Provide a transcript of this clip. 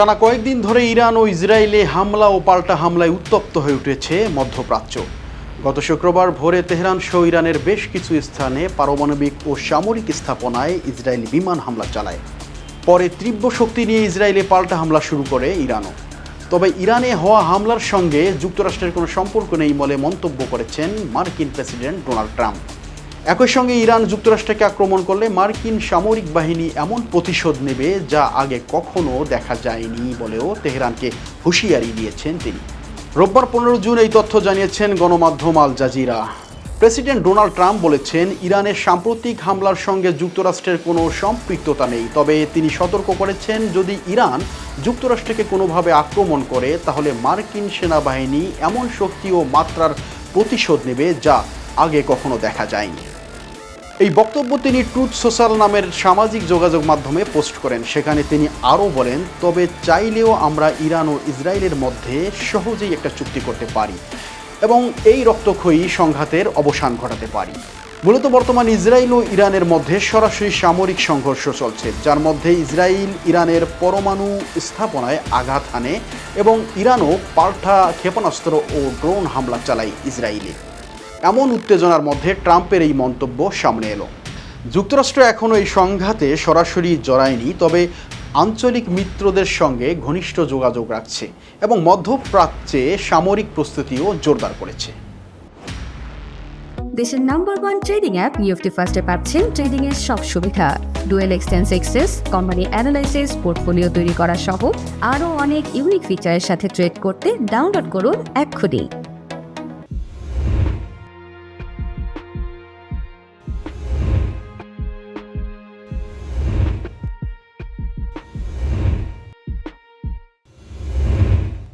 টানা কয়েকদিন ধরে ইরান ও ইসরায়েলে হামলা ও পাল্টা হামলায় উত্তপ্ত হয়ে উঠেছে মধ্যপ্রাচ্য। গত শুক্রবার ভোরে তেহরান সহ ইরানের বেশ কিছু স্থানে পারমাণবিক ও সামরিক স্থাপনায় ইসরায়েলি বিমান হামলা চালায়। পরে তীব্র শক্তি নিয়ে ইসরায়েলে পাল্টা হামলা শুরু করে ইরানও। তবে ইরানে হওয়া হামলার সঙ্গে যুক্তরাষ্ট্রের কোনো সম্পর্ক নেই বলে মন্তব্য করেছেন মার্কিন প্রেসিডেন্ট ডোনাল্ড ট্রাম্প। একই সঙ্গে ইরান যুক্তরাষ্ট্রকে আক্রমণ করলে মার্কিন সামরিক বাহিনী এমন প্রতিশোধ নেবে যা আগে কখনো দেখা যায়নি বলেও তেহরানকে হুঁশিয়ারি দিয়েছেন তিনি। রোববার পনেরো জুন এই তথ্য জানিয়েছেন গণমাধ্যম Al Jazeera. President Donald Trump বলেছেন, ইরানের সাম্প্রতিক হামলার সঙ্গে যুক্তরাষ্ট্রের কোনো সম্পৃক্ততা নেই। তবে তিনি সতর্ক করেছেন, যদি ইরান যুক্তরাষ্ট্রকে কোনোভাবে আক্রমণ করে, তাহলে মার্কিন সেনাবাহিনী এমন শক্তি ও মাত্রার প্রতিশোধ নেবে যা আগে কখনো দেখা যায়নি। এই বক্তব্য তিনি ট্রুথ সোশ্যাল নামের সামাজিক যোগাযোগ মাধ্যমে পোস্ট করেন। সেখানে তিনি আরও বলেন, তবে চাইলেও আমরা ইরান ও ইসরায়েলের মধ্যে সহজেই একটা চুক্তি করতে পারি এবং এই রক্তক্ষয়ী সংঘাতের অবসান ঘটাতে পারি। মূলত বর্তমান ইসরায়েল ও ইরানের মধ্যে সরাসরি সামরিক সংঘর্ষ চলছে, যার মধ্যে ইসরায়েল ইরানের পরমাণু স্থাপনায় আঘাত আনে এবং ইরানও পাল্টা ক্ষেপণাস্ত্র ও ড্রোন হামলা চালায় ইসরায়েলে। এমন উত্তেজনার মধ্যে ট্রাম্পের এই মন্তব্য সামনে এলো। যুক্তরাষ্ট্র এখনও এই সংঘাতে সরাসরি জড়ায়নি, তবে আঞ্চলিক মিত্রদের সঙ্গে ঘনিষ্ঠ যোগাযোগ রাখছে এবং মধ্যপ্রাচ্যে সামরিক প্রস্তুতিও জোরদার করেছে। দেশের number one trading app UFT ফার্স্টে পাচ্ছেন ট্রেডিং এর সব সুবিধা। ডুয়েল এক্সটেন্স এক্সেস কোম্পানি অ্যানালাইসিস পোর্টফোলিও তৈরি করা সহ আরও অনেক ইউনিক ফিচারের সাথে ট্রেড করতে ডাউনলোড করুন এক্ষুনি।